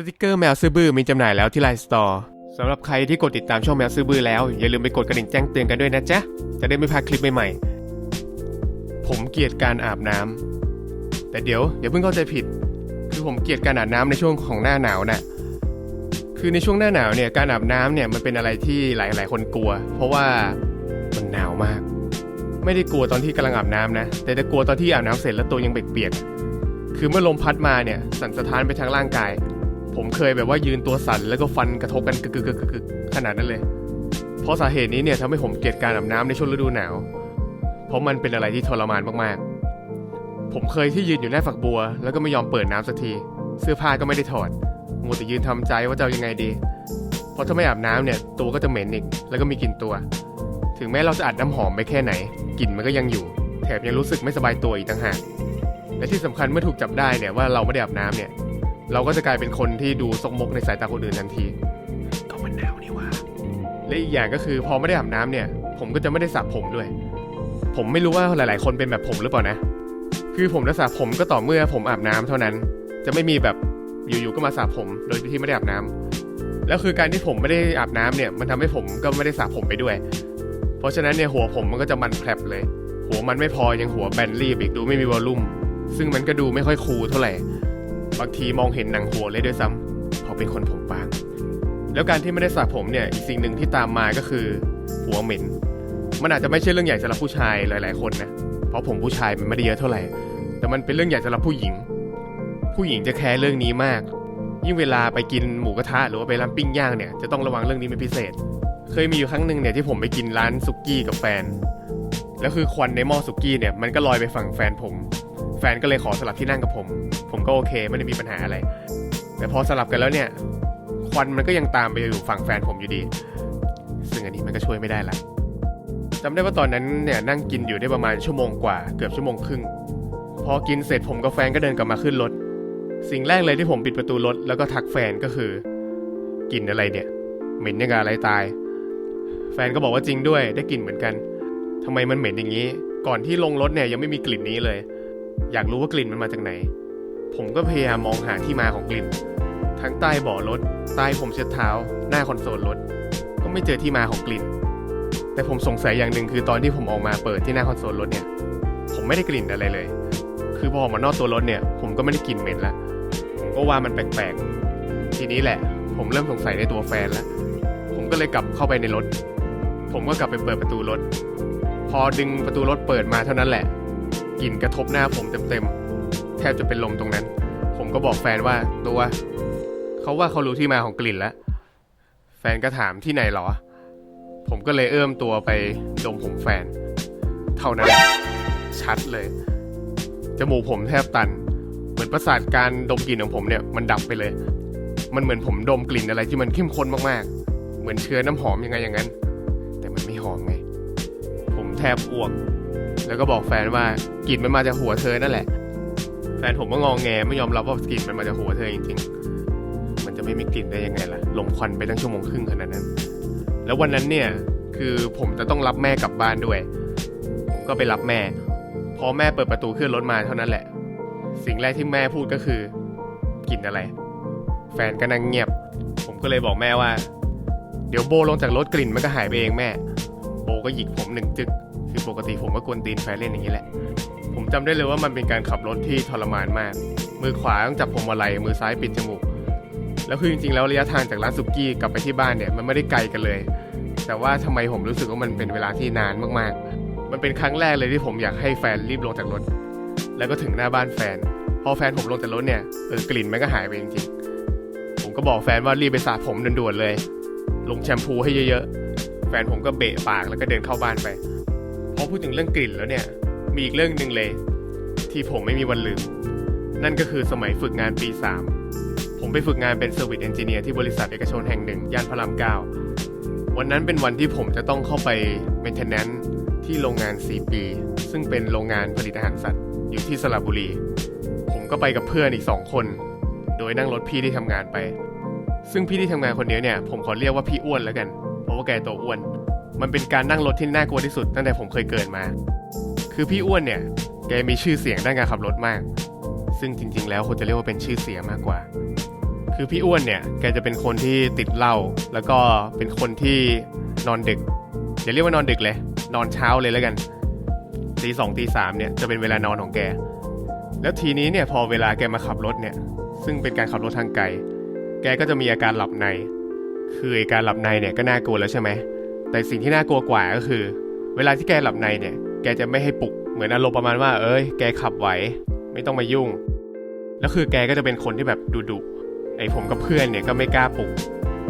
สติกเกอร์แมวซื้อบื้อมีจำหน่ายแล้วที่ไลน์สตอร์สำหรับใครที่กดติดตามช่องแมวซื้อบื้อแล้ว อย่าลืมไปกดกระดิ่งแจ้งเตือนกันด้วยนะจ๊ะ จะได้ไม่พลาดคลิปใหม่ๆ ผมเกลียดการอาบน้ำแต่เดี๋ยวอย่าเพิ่งเข้าใจผิด คือผมเกลียดการอาบน้ำในช่วงของหน้าหนาวน่ะคือในช่วงหน้าหนาวเนี่ยการอาบน้ำเนี่ยมันเป็นอะไรที่หลายๆ คนกลัว เพราะว่ามันหนาวมาก ไม่ได้กลัวตอนที่กำลังอาบน้ำนะ แต่จะกลัวตอนที่อาบน้ำเสร็จแล้วตัวยังเปียกๆคือเมื่อลมพัดมาเนี่ยสั่นสะท้านไปทางร่างกาย ผมเคยแบบว่ายืนตัวสั่นแล้วก็ฟันกระทบกันกึกกึกขนาดนั้นเลย เพราะสาเหตุนี้เนี่ยทำให้ผมเกลียดการอาบน้ำในช่วงฤดูหนาว เพราะมันเป็นอะไรที่ทรมานมากๆ ผมเคยที่ยืนอยู่หน้าฝักบัว แล้วก็ไม่ยอมเปิดน้ำสักที เสื้อผ้าก็ไม่ได้ถอดมัวแต่ยืนทำใจว่าจะยังไงดี เพราะถ้าไม่อาบน้ำเนี่ยตัวก็จะเหม็นอีก แล้วก็มีกลิ่นตัว ถึงแม้เราจะอัดน้ำหอมไปแค่ไหนกลิ่นมันก็ยังอยู่ แถมยังรู้สึกไม่สบายตัวอีกต่างหากและที่สำคัญเมื่อถูกจับได้เนี่ยว่าเราไม่ได้อาบน้ำเนี่ย เราก็จะกลายเป็นคนที่ดูซกมกในสายตาคนอื่นทันที ก็มันหนาวนี่ว่า และอีกอย่างก็คือพอไม่ได้อาบน้ำเนี่ย ผมก็จะไม่ได้สระผมด้วย ผมไม่รู้ว่าหลาย ๆ คนเป็นแบบผมหรือเปล่านะ คือผมจะสระผมก็ต่อเมื่อผมอาบน้ำเท่านั้น จะไม่มีแบบอยู่ ๆ ก็มาสระผม โดยที่ไม่ได้อาบน้ำแล้วคือการที่ผมไม่ได้อาบน้ำเนี่ย มันทำให้ผมก็ไม่ได้สระผมไปด้วย เพราะฉะนั้นเนี่ยหัวผมมันก็จะมันแผลบเลย หัวมันไม่พอยังหัวแบนรีบอีกดูไม่มีวอลลุ่ม ซึ่งมันก็ดูไม่ค่อยคูลเท่าไหร่ บางทีมองเห็นหนังหัวเลยด้วยซ้ำเพราะเป็นคนผมบาง แล้วการที่ไม่ได้สระผมเนี่ยอีกสิ่งหนึ่งที่ตามมาก็คือ หัวเหม็น มันอาจจะไม่ใช่เรื่องใหญ่สำหรับผู้ชายหลาย ๆ คนนะเพราะผมผู้ชายมันไม่ได้เยอะเท่าไหร่ แต่มันเป็นเรื่องใหญ่สำหรับผู้หญิง ผู้หญิงจะแคร์เรื่องนี้มาก ยิ่งเวลาไปกินหมูกระทะหรือว่าไปร้านปิ้งย่างเนี่ยจะต้องระวังเรื่องนี้เป็นพิเศษ เคยมีอยู่ครั้งหนึ่งเนี่ยที่ผมไปกินร้านสุกี้กับแฟนแล้วคือควันในหม้อสุกี้เนี่ยมันก็ลอยไปฝั่งแฟนผม แฟนก็เลยขอสลับที่นั่งกับผม ผมก็โอเคไม่ได้มีปัญหาอะไร แต่พอสลับกันแล้วเนี่ยควันมันก็ยังตามไปอยู่ฝั่งแฟนผมอยู่ดี ซึ่งอันนี้มันก็ช่วยไม่ได้ละจำได้ว่าตอนนั้นเนี่ยนั่งกินอยู่ได้ประมาณชั่วโมงกว่าเกือบชั่วโมงครึ่ง พอกินเสร็จผมกับแฟนก็เดินกลับมาขึ้นรถ สิ่งแรกเลยที่ผมปิดประตูรถแล้วก็ทักแฟนก็คือกลิ่นอะไรเนี่ย เหม็นยังกับอะไรตาย แฟนก็บอกว่าจริงด้วยได้กลิ่นเหมือนกันทำไมมันเหม็นอย่างนี้ ก่อนที่ลงรถเนี่ยยังไม่มีกลิ่นนี้เลย อยากรู้ว่ากลิ่นมันมาจากไหน ผมก็พยายามมองหาที่มาของกลิ่น ทั้งใต้เบาะรถ ใต้ผมเช็ดเท้า หน้าคอนโซลรถ ก็ไม่เจอที่มาของกลิ่น แต่ผมสงสัยอย่างหนึ่งคือตอนที่ผมออกมาเปิดที่หน้าคอนโซลรถเนี่ย ผมไม่ได้กลิ่นอะไรเลย คือพอออกมานอกตัวรถเนี่ย ผมก็ไม่ได้กลิ่นเหม็นละ ผมก็ว่ามันแปลกๆ ทีนี้แหละ ผมเริ่มสงสัยในตัวแฟนแล้ว ผมก็เลยกลับเข้าไปในรถ ผมก็กลับไปเปิดประตูรถ พอดึงประตูรถเปิดมาเท่านั้นแหละ กลิ่นกระทบหน้าผมเต็มๆ แทบจะเป็นลมตรงนั้น ผมก็บอกแฟนว่าตัวเขาว่าเขารู้ที่มาของกลิ่นแล้ว แฟนก็ถามที่ไหนหรอ ผมก็เลยเอื้อมตัวไปดมผมแฟน เท่านั้นชัดเลยจมูกผมแทบตัน เหมือนประสาทการดมกลิ่นของผมเนี่ยมันดับไปเลย มันเหมือนผมดมกลิ่นอะไรที่มันเข้มข้นมากๆ เหมือนเชื้อน้ำหอมยังไงอย่างนั้น แต่มันไม่หอมไง ผมแทบอ้วก แล้วก็บอกแฟนว่ากลิ่นมันมาจากหัวเธอนั่นแหละ แฟนผมก็งองแงไม่ยอมรับว่ากลิ่นมันมาจากหัวเธอจริงๆ มันจะไม่มีกลิ่นได้ยังไงล่ะหลมควันไปตั้งชั่วโมงครึ่งขนาดนั้น แล้ววันนั้นเนี่ยคือผมจะต้องรับแม่กลับบ้านด้วย ผมก็ไปรับแม่ พอแม่เปิดประตูขึ้นรถมาเท่านั้นแหละ สิ่งแรกที่แม่พูดก็คือกลิ่นอะไร แฟนก็นั่งเงียบ ผมก็เลยบอกแม่ว่า เดี๋ยวโบลงจากรถกลิ่นมันก็หายไปเองแม่ โบก็หยิกผมหนึ่งจึกคือปกติผมก็กวนตีนแฟนเล่นอย่างนี้แหละ ผมจำได้เลยว่ามันเป็นการขับรถที่ทรมานมาก มือขวาต้องจับพวงมาลัยมือซ้ายปิดจมูก แล้วคือจริงๆแล้วระยะทางจากร้านสุกี้กลับไปที่บ้านเนี่ยมันไม่ได้ไกลกันเลย แต่ว่าทำไมผมรู้สึกว่ามันเป็นเวลาที่นานมากๆ มันเป็นครั้งแรกเลยที่ผมอยากให้แฟนรีบลงจากรถ แล้วก็ถึงหน้าบ้านแฟน พอแฟนผมลงจากรถเนี่ยเออกลิ่นมันก็หายไปจริงๆ ผมก็บอกแฟนว่ารีบไปสระผมด่วนๆเลย ลงแชมพูให้เยอะๆ แฟนผมก็เบะปากแล้วก็เดินเข้าบ้านไปพอพูดถึงเรื่องกลิ่นแล้วเนี่ย มีอีกเรื่องหนึ่งเลย ที่ผมไม่มีวันลืม นั่นก็คือสมัยฝึกงานปี 3 ผมไปฝึกงานเป็นเซอร์วิสเอนจิเนียร์ที่บริษัทเอกชนแห่งหนึ่ง ย่านพระรามเก้าวันนั้นเป็นวันที่ผมจะต้องเข้าไปเมนเทนแนนซ์ที่โรงงาน CP ซึ่งเป็นโรงงานผลิตอาหารสัตว์ อยู่ที่สระบุรี ผมก็ไปกับเพื่อนอีกสองคน โดยนั่งรถพี่ที่ทำงานไป ซึ่งพี่ที่ทำงานคนนี้เนี่ยผมขอเรียกว่าพี่อ้วนแล้วกัน เพราะว่าแกตัวอ้วน มันเป็นการนั่งรถที่น่ากลัวที่สุดตั้งแต่ผมเคยเกิดมา คือพี่อ้วนเนี่ย แกมีชื่อเสียงด้านการขับรถมาก ซึ่งจริง ๆ แล้วควรจะเรียกว่าเป็นชื่อเสียงมากกว่า คือพี่อ้วนเนี่ย แกจะเป็นคนที่ติดเหล้า แล้วก็เป็นคนที่นอนดึก อย่าเรียกว่านอนดึกเลย นอนเช้าเลยแล้วกัน ตีสองตีสามเนี่ยจะเป็นเวลานอนของแก แล้วทีนี้เนี่ยพอเวลาแกมาขับรถเนี่ย ซึ่งเป็นการขับรถทางไกล แกก็จะมีอาการหลับใน คือไอการหลับในเนี่ยก็น่ากลัวแล้วใช่ไหม แต่สิ่งที่น่ากลัวกว่าก็คือ เวลาที่แกหลับในเนี่ย แกจะไม่ให้ปลุกเหมือนอารมณ์ประมาณว่า เอ้ย แกขับไหว ไม่ต้องมายุ่ง แล้วคือแกก็จะเป็นคนที่แบบดุดุๆไอผมกับเพื่อนเนี่ยก็ไม่กล้าปลุก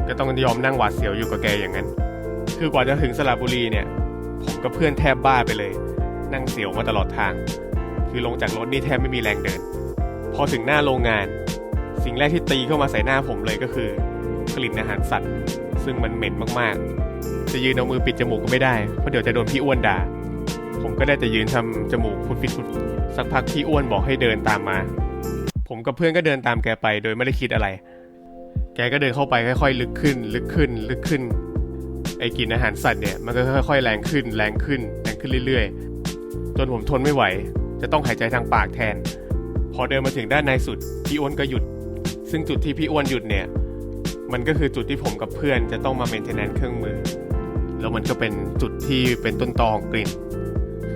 ก็ต้องยอมนั่งหวาดเสียวอยู่กับแกอย่างนั้น คือกว่าจะถึงสระบุรีเนี่ย ผมกับเพื่อนแทบบ้าไปเลย นั่งเสียวมาตลอดทาง คือลงจากรถนี่แทบไม่มีแรงเดิน พอถึงหน้าโรงงาน สิ่งแรกที่ตีเข้ามาใส่หน้าผมเลยก็คือกลิ่นอาหารสัตว์ ซึ่งมันเหม็นมากๆ จะยืนเอามือปิดจมูกก็ไม่ได้เพราะเดี๋ยวจะโดนพี่อ้วนด่า ผมก็ได้แต่ยืนทำจมูกฟุดฟิดฟุดสักพักพี่อ้วนบอกให้เดินตามมา ผมกับเพื่อนก็เดินตามแกไปโดยไม่ได้คิดอะไร แกก็เดินเข้าไปค่อยๆ ลึกขึ้น ลึกขึ้น ลึกขึ้น ไอ้กลิ่นอาหารสัตว์เนี่ยมันก็ค่อยๆ แรงขึ้น แรงขึ้น แรงขึ้นเรื่อยๆ จนผมทนไม่ไหว จะต้องหายใจทางปากแทน พอเดินมาถึงด้านในสุด พี่อ้วนก็หยุด ซึ่งจุดที่พี่อ้วนหยุดเนี่ย มันก็คือจุดที่ผมกับเพื่อนจะต้องมาเมนเทนแนนเครื่องมือ แล้วมันก็เป็นจุดที่เป็นต้นตอของกลิ่น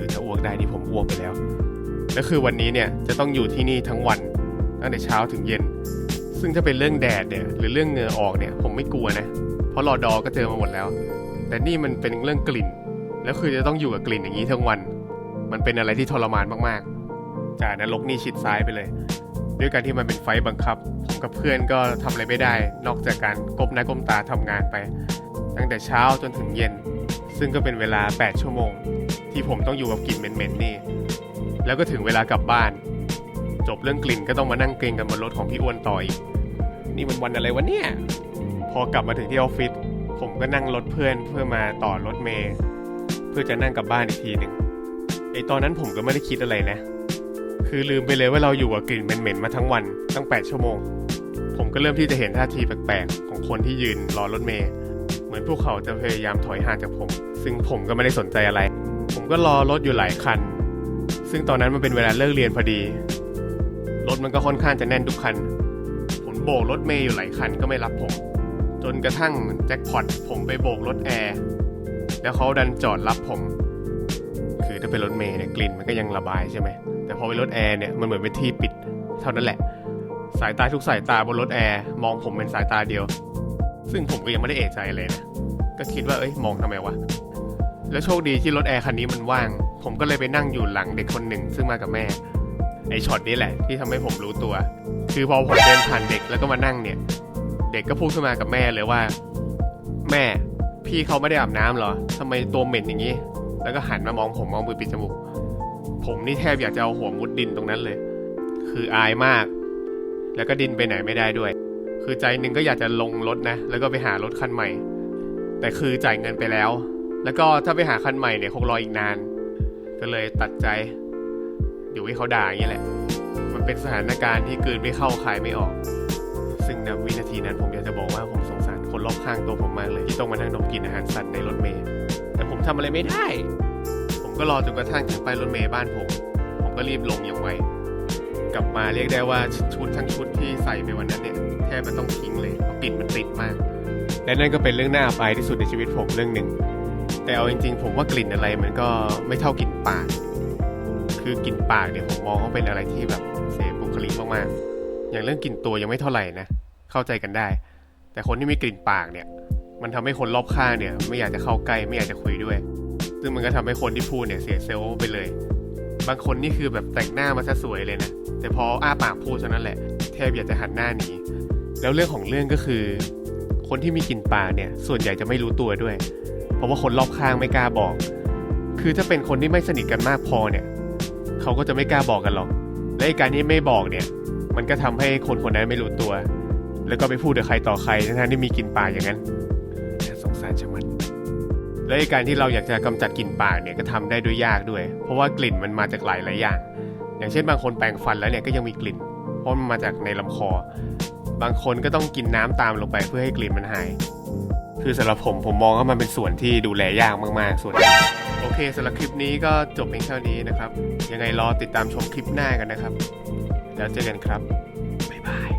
คือถ้าอ้วกได้นี่ผมอ้วกไปแล้วแล้วคือวันนี้เนี่ยจะต้องอยู่ที่นี่ทั้งวันตั้งแต่เช้าถึงเย็น ซึ่งถ้าเป็นเรื่องแดดเนี่ยหรือเรื่องเหงื่อออกเนี่ยผมไม่กลัวนะ เพราะรอดอก็เจอมาหมดแล้ว แต่นี่มันเป็นเรื่องกลิ่น แล้วคือจะต้องอยู่กับกลิ่นอย่างนี้ทั้งวัน มันเป็นอะไรที่ทรมานมากๆ จากนรกนี่ชิดซ้ายไปเลย ด้วยการที่มันเป็นไฟบังคับ ผมกับเพื่อนก็ทำอะไรไม่ได้ นอกจากการก้มหน้าก้มตาทำงานไป ตั้งแต่เช้าจนถึงเย็น ซึ่งก็เป็นเวลา 8 ชั่วโมง ที่ผมต้องอยู่กับกลิ่นเหม็นๆนี่ แล้วก็ถึงเวลากลับบ้าน จบเรื่องกลิ่นก็ต้องมานั่งเกรงกันบนรถของพี่อ้วนต่ออีก นี่มันวันอะไรวะเนี่ย พอกลับมาถึงที่ออฟฟิศผมก็นั่งรถเพื่อนเพื่อมาต่อรถเมย์เพื่อจะนั่งกลับบ้านอีกทีหนึ่งไอตอนนั้นผมก็ไม่ได้คิดอะไรนะ คือลืมไปเลยว่าเราอยู่กับกลิ่นเหม็นๆมาทั้งวันตั้ง 8 ชั่วโมง ผมก็เริ่มที่จะเห็นท่าทีแปลกๆ ของคนที่ยืนรอรถเมย์เหมือนพวกเขาจะพยายามถอยห่างจากผม ซึ่งผมก็ไม่ได้สนใจอะไร ผมก็รอรถอยู่หลายคัน ซึ่งตอนนั้นมันเป็นเวลาเลิกเรียนพอดี รถมันก็ค่อนข้างจะแน่นทุกคัน ผมโบกรถเมย์อยู่หลายคันก็ไม่รับผม จนกระทั่งแจ็คพอตผมไปโบกรถแอร์ แล้วเขาดันจอดรับผม คือถ้าเป็นรถเมย์เนี่ยกลิ่นมันก็ยังระบายใช่ไหม แต่พอเป็นรถแอร์เนี่ยมันเหมือนเป็นที่ปิด เท่านั้นแหละ สายตาทุกสายตาบนรถแอร์มองผมเป็นสายตาเดียว ซึ่งผมก็ยังไม่ได้เอะใจเลยนะ ก็คิดว่าเอ้ยมองทำไมวะ แล้วโชคดีที่รถแอร์คันนี้มันว่าง ผมก็เลยไปนั่งอยู่หลังเด็กคนหนึ่งซึ่งมากับแม่ ไอช็อตนี้แหละที่ทำให้ผมรู้ตัว คือพอผมเดินผ่านเด็กแล้วก็มานั่งเนี่ย เด็กก็พูดขึ้นมากับแม่เลยว่า แม่ พี่เขาไม่ได้อาบน้ำเหรอทำไมตัวเหม็นอย่างนี้ แล้วก็หันมามองผมเอามือปิดจมูก ผมนี่แทบอยากจะเอาหัวมุดดินตรงนั้นเลย คืออายมาก แล้วก็ดินไปไหนไม่ได้ด้วย คือใจหนึ่งก็อยากจะลงรถนะ แล้วก็ไปหารถคันใหม่ แต่คือจ่ายเงินไปแล้ว แล้วก็ถ้าไปหาคันใหม่เนี่ยคงรออีกนาน ก็เลยตัดใจ อยู่ให้เขาด่าอย่างนี้แหละ มันเป็นสถานการณ์ที่กลืนไม่เข้าคายไม่ออก ซึ่งในวินาทีนั้นผมอยากจะบอกว่าผมสงสารคนรอบข้างตัวผมมากเลยที่ต้องมานั่งดมกลิ่นอาหารสัตว์ในรถเมล์แต่ผมทำอะไรไม่ได้ ผมก็รอจนกระทั่งถึงป้ายรถเมล์บ้านผม ผมก็รีบลงอย่างไวกลับมาเรียกได้ว่าชุดทั้งชุดที่ใส่ไปวันนั้นเนี่ยแทบมันต้องทิ้งเลยเพราะกลิ่นมันติดมาก และนั่นก็เป็นเรื่องน่าอับอายที่สุดในชีวิตผมเรื่องหนึ่ง แต่เอาจริงๆ ผมว่ากลิ่นอะไรมันก็ไม่เท่ากลิ่นปาก คือกลิ่นปากเนี่ยผมมองว่าเป็นอะไรที่แบบเสียบุคลิกมากๆ อย่างเรื่องกลิ่นตัวยังไม่เท่าไหร่นะ เข้าใจกันได้ แต่คนที่มีกลิ่นปากเนี่ย มันทำให้คนรอบข้างเนี่ย ไม่อยากจะเข้าใกล้ไม่อยากจะคุยด้วย ซึ่งมันก็ทำให้คนที่พูดเนี่ยเสียเซลล์ไปเลย บางคนนี่คือแบบแต่งหน้ามาซะสวยเลยนะ แต่พออ้าปากพูดเท่านั้นแหละ แทบอยากจะหันหน้าหนี แล้วเรื่องของเรื่องก็คือ คนที่มีกลิ่นปากเนี่ย ส่วนใหญ่จะไม่รู้ตัวด้วย ราะว่าคนรอบข้างไม่กล้าบอก คือถ้าเป็นคนที่ไม่สนิทกันมากพอเนี่ยเขาก็จะไม่กล้าบอกกันหรอก และไอ้การที่ไม่บอกเนี่ย มันก็ทำให้คนคนนั้นไม่รู้ตัว แล้วก็ไปพูดกับใครต่อใครทั้งๆที่มีกลิ่นปากอย่างนั้นน่าสงสารจังมันและไอ้การที่เราอยากจะกำจัดกลิ่นปากเนี่ยก็ทำได้ด้วยยากด้วย เพราะว่ากลิ่นมันมาจากหลายหลายๆอย่าง อย่างเช่นบางคนแปรงฟันแล้วเนี่ยก็ยังมีกลิ่น เพราะมันมาจากในลำคอ บางคนก็ต้องกินน้ำตามลงไปเพื่อให้กลิ่นมันหาย คือสำหรับผมผมมองว่ามันเป็นส่วนที่ดูแลยากมากๆ ส่วนโอเคสำหรับคลิปนี้ก็จบเพียงเท่านี้นะครับ ยังไงรอติดตามชมคลิปหน้ากันนะครับ แล้วเจอกันครับ บ๊ายบาย